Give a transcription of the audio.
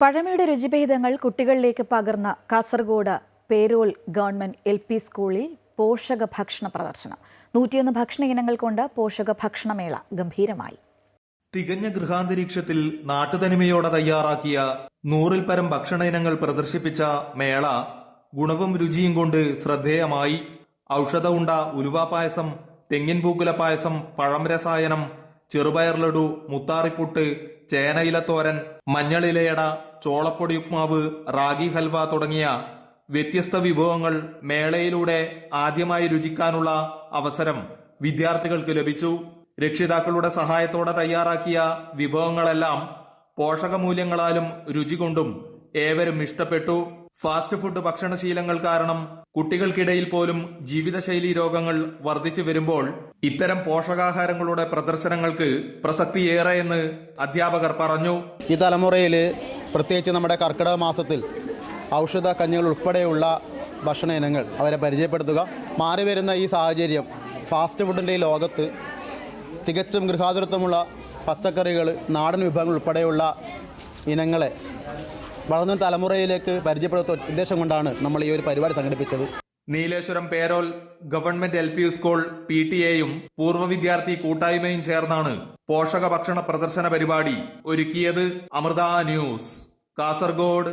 പഴമയുടെ രുചിഭേദങ്ങൾ കുട്ടികളിലേക്ക് പകർന്ന Kasaragod Perol government L P സ്കൂളിൽ പോഷക ഭക്ഷണ പ്രദർശനം. നൂറ്റിയൊന്ന് ഭക്ഷണ ഇനങ്ങൾ കൊണ്ട് പോഷക ഭക്ഷണമേള ഗംഭീരമായി. തികഞ്ഞ ഗൃഹാന്തരീക്ഷത്തിൽ നാട്ടുതനിമയോടെ തയ്യാറാക്കിയ നൂറിൽ പരം ഭക്ഷണ ഇനങ്ങൾ പ്രദർശിപ്പിച്ച മേള ഗുണവും രുചിയും കൊണ്ട് ശ്രദ്ധേയമായി. ഔഷധ ഉണ്ട ഉലുവ പായസം തെങ്ങിൻ പൂക്കുല പായസം പഴം രസായനം ചെറുപയർ ലഡു മുത്താറിപ്പുട്ട് ചേനയിലത്തോരൻ മഞ്ഞളിലയട ചോളപ്പൊടി ഉപ്മാവ് റാഗി ഹൽവ തുടങ്ങിയ വ്യത്യസ്ത വിഭവങ്ങൾ മേളയിലൂടെ ആദ്യമായി രുചിക്കാനുള്ള അവസരം വിദ്യാർത്ഥികൾക്ക് ലഭിച്ചു. രക്ഷിതാക്കളുടെ സഹായത്തോടെ തയ്യാറാക്കിയ വിഭവങ്ങളെല്ലാം പോഷകമൂല്യങ്ങളാലും രുചി കൊണ്ടും ഏവരും ഇഷ്ടപ്പെട്ടു. ഫാസ്റ്റ് ഫുഡ് ഭക്ഷണശീലങ്ങൾ കാരണം കുട്ടികൾക്കിടയിൽ പോലും ജീവിതശൈലി രോഗങ്ങൾ വർദ്ധിച്ചു വരുമ്പോൾ ഇത്തരം പോഷകാഹാരങ്ങളുടെ പ്രദർശനങ്ങൾക്ക് പ്രസക്തിയേറെയെന്ന് അധ്യാപകർ പറഞ്ഞു. ഈ തലമുറയിൽ പ്രത്യേകിച്ച് നമ്മുടെ കർക്കിടക മാസത്തിൽ ഔഷധ കഞ്ഞികൾ ഉൾപ്പെടെയുള്ള ഭക്ഷണ ഇനങ്ങൾ അവരെ പരിചയപ്പെടുത്തുക. മാറി വരുന്ന ഈ സാഹചര്യം ഫാസ്റ്റ് ഫുഡിന്റെ ഈ ലോകത്ത് തികച്ചും ഗൃഹാതുരത്വമുള്ള പച്ചക്കറികൾ നാടൻ വിഭവങ്ങൾ ഉൾപ്പെടെയുള്ള ഇനങ്ങളെ വളർന്ന തലമുറയിലേക്ക് പരിചയപ്പെടുത്ത ഉദ്ദേശം കൊണ്ടാണ് നമ്മൾ ഈ ഒരു പരിപാടി സംഘടിപ്പിച്ചത്. Nileshwaram Perol government L P school P T എയും പൂർവ വിദ്യാർത്ഥി കൂട്ടായ്മയും ചേർന്നാണ് പോഷക ഭക്ഷണ പ്രദർശന പരിപാടി ഒരുക്കിയത് അമൃത ന്യൂസ് കാസർഗോഡ്.